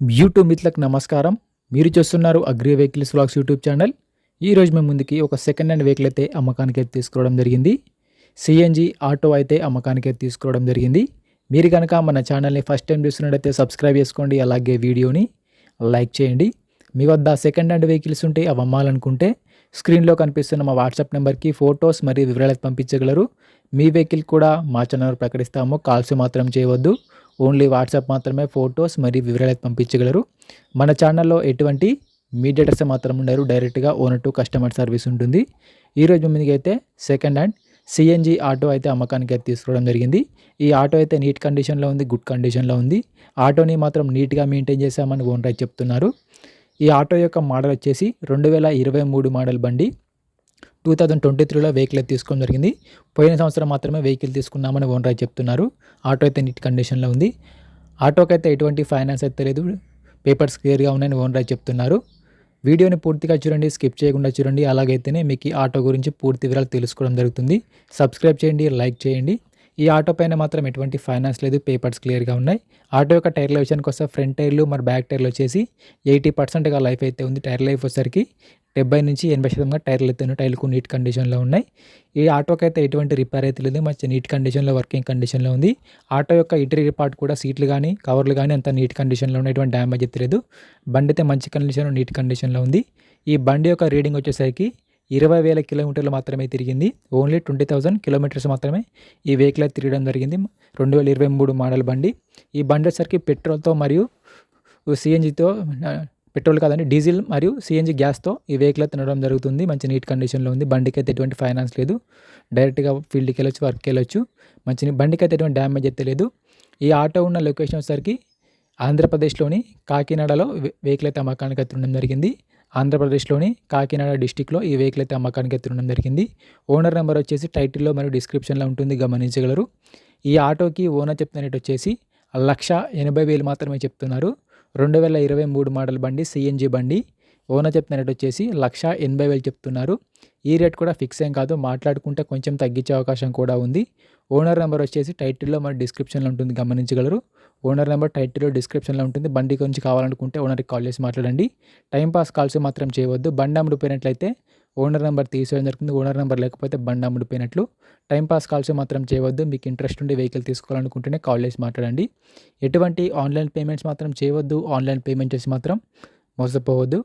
YouTube మిత్రులకు నమస్కారం. మీరు చూస్తున్నారు agri vehicles vlogs YouTube channel. ఈరోజు మేము ముందుకి ఒక సెకండ్ హ్యాండ్ వెహికల్ అయితే అమ్మకానికి అయితే తీసుకురావడం జరిగింది. సిఎన్జి ఆటో అయితే అమ్మకానికి అయితే తీసుకురావడం జరిగింది. మీరు కనుక మన ఛానల్ని ఫస్ట్ టైం చూస్తున్నట్టయితే సబ్స్క్రైబ్ చేసుకోండి అలాగే వీడియోని లైక్ చేయండి. మీ వద్ద సెకండ్ హ్యాండ్ వెహికల్స్ ఉంటే అవి అమ్మాలనుకుంటే స్క్రీన్లో కనిపిస్తున్న మా వాట్సాప్ నెంబర్కి ఫొటోస్ మరియు వివరాలు పంపించగలరు. మీ వెహికల్ కూడా మా ఛానల్ ప్రకటిస్తాము. కాల్స్ మాత్రం చేయవద్దు. ఓన్లీ వాట్సాప్ మాత్రమే ఫొటోస్ మరియు వివరాలు పంపించగలరు. మన ఛానల్లో ఎటువంటి మీడియేటర్స్ మాత్రం ఉండరు. డైరెక్ట్గా ఓనర్ టు కస్టమర్ సర్వీస్ ఉంటుంది. ఈరోజు మీదకి అయితే సెకండ్ హ్యాండ్ సిఎన్జి ఆటో అయితే అమ్మకానికి అయితే తీసుకోవడం జరిగింది. ఈ ఆటో అయితే నీట్ కండిషన్లో ఉంది గుడ్ కండిషన్లో ఉంది. ఆటోని మాత్రం నీట్గా మెయింటైన్ చేశామని ఓనర్ చెప్తున్నారు. ఈ ఆటో యొక్క మోడల్ వచ్చేసి రెండు వేల ఇరవై మూడు మోడల్ బండి. టూ థౌజండ్ ట్వంటీ త్రీలో వెహికల్ అయితే తీసుకోవడం జరిగింది. పోయిన సంవత్సరం మాత్రమే వెహికల్ తీసుకున్నామని ఓనర్ అయితే చెప్తున్నారు. ఆటో అయితే నీట్ కండిషన్లో ఉంది. ఆటోకి అయితే ఎటువంటి ఫైనాన్స్ అయితే లేదు. పేపర్స్ క్లియర్గా ఉన్నాయని ఓనర్ అయితే చెప్తున్నారు. వీడియోని పూర్తిగా చూడండి స్కిప్ చేయకుండా చూడండి. అలాగైతేనే మీకు ఈ ఆటో గురించి పూర్తి వివరాలు తెలుసుకోవడం జరుగుతుంది. సబ్స్క్రైబ్ చేయండి లైక్ చేయండి. ఈ ఆటో పైన మాత్రం ఎటువంటి ఫైనాన్స్ లేదు పేపర్స్ క్లియర్గా ఉన్నాయి. ఆటో యొక్క టైర్ల విషయానికి వస్తే ఫ్రంట్ టైర్లు మరి బ్యాక్ టైర్లు వచ్చేసి ఎయిటీ పర్సెంట్గా లైఫ్ అయితే ఉంది టైర్ లైఫ్ వచ్చేసరికి. డెబ్బై నుంచి ఎనభై శాతంగా టైర్లు అయితే ఉన్నాయి టైర్లకు నీట్ కండిషన్లో ఉన్నాయి. ఈ ఆటోకి అయితే ఎటువంటి రిపేర్ అయితే లేదు మంచి నీట్ కండిషన్లో వర్కింగ్ కండిషన్లో ఉంది. ఆటో యొక్క ఇంటీరియర్ పార్ట్ కూడా సీట్లు కానీ కవర్లు కానీ అంత నీట్ కండిషన్లో ఉన్నాయి ఎటువంటి డ్యామేజ్ అయితే లేదు. బండి అయితే మంచి కండిషన్లో నీట్ కండిషన్లో ఉంది. ఈ బండి యొక్క రీడింగ్ వచ్చేసరికి ఇరవై వేల కిలోమీటర్లు మాత్రమే తిరిగింది. ఓన్లీ ట్వంటీ థౌజండ్ కిలోమీటర్స్ మాత్రమే ఈ వెహికల్ అయితే తిరగడం జరిగింది. రెండు వేల ఇరవై మూడు మోడల్ బండి. ఈ బండి వచ్చేసరికి పెట్రోల్తో మరియు సిఎన్జితో పెట్రోల్ కాదండి డీజిల్ మరియు సిఎన్జి గ్యాస్తో ఈ వెహికల్ అయితే తినడం జరుగుతుంది. మంచి నీట్ కండిషన్లో ఉంది. బండికి అయితే ఎటువంటి ఫైనాన్స్ లేదు. డైరెక్ట్గా ఫీల్డ్కి వెళ్ళొచ్చు వర్క్కి వెళ్ళొచ్చు. మంచి బండికి అయితే ఎటువంటి డ్యామేజ్ అయితే లేదు. ఈ ఆటో ఉన్న లొకేషన్ వచ్చేసరికి ఆంధ్రప్రదేశ్లోని కాకినాడలో వెహికల్ అయితే అమ్మకానికి అయితే ఉండడం జరిగింది. ఆంధ్రప్రదేశ్లోని కాకినాడ డిస్టిక్లో ఈ వెహికల్ అయితే అమ్మకానికి ఎత్తుండడం జరిగింది. ఓనర్ నెంబర్ వచ్చేసి టైటిల్లో మరియు డిస్క్రిప్షన్లో ఉంటుంది గమనించగలరు. ఈ ఆటోకి ఓనర్ చెప్తున్నట్టు వచ్చేసి లక్ష ఎనభై వేలు మాత్రమే చెప్తున్నారు. రెండు వేల ఇరవై మూడు మోడల్ బండి సిఎన్జి బండి. ఓనర్ చెప్తున్న రేట్ వచ్చేసి లక్ష ఎనభై వేలు చెప్తున్నారు. ఈ రేట్ కూడా ఫిక్స్ ఏం కాదు మాట్లాడుకుంటే కొంచెం తగ్గించే అవకాశం కూడా ఉంది. ఓనర్ నెంబర్ వచ్చేసి టైటిల్లో మరి డిస్క్రిప్షన్లో ఉంటుంది గమనించగలరు. ఓనర్ నెంబర్ టైటిల్లో డిస్క్రిప్షన్లో ఉంటుంది. బండి గురించి కావాలనుకుంటే ఓనర్కి కాల్ చేసి మాట్లాడండి. టైంపాస్ కాల్స్ మాత్రం చేయవద్దు. బండి అమ్ముడిపోయినట్లయితే ఓనర్ నెంబర్ తీసేయడం జరుగుతుంది. ఓనర్ నెంబర్ లేకపోతే బండి అమ్ముడిపోయినట్లు టైంపాస్ కాల్స్ మాత్రం చేయవద్దు. మీకు ఇంట్రెస్ట్ ఉండి వెహికల్ తీసుకోవాలనుకుంటేనే కాల్ చేసి మాట్లాడండి. ఎటువంటి ఆన్లైన్ పేమెంట్స్ మాత్రం చేయవద్దు. ఆన్లైన్ పేమెంట్ చేసి మాత్రం మోసపోవద్దు.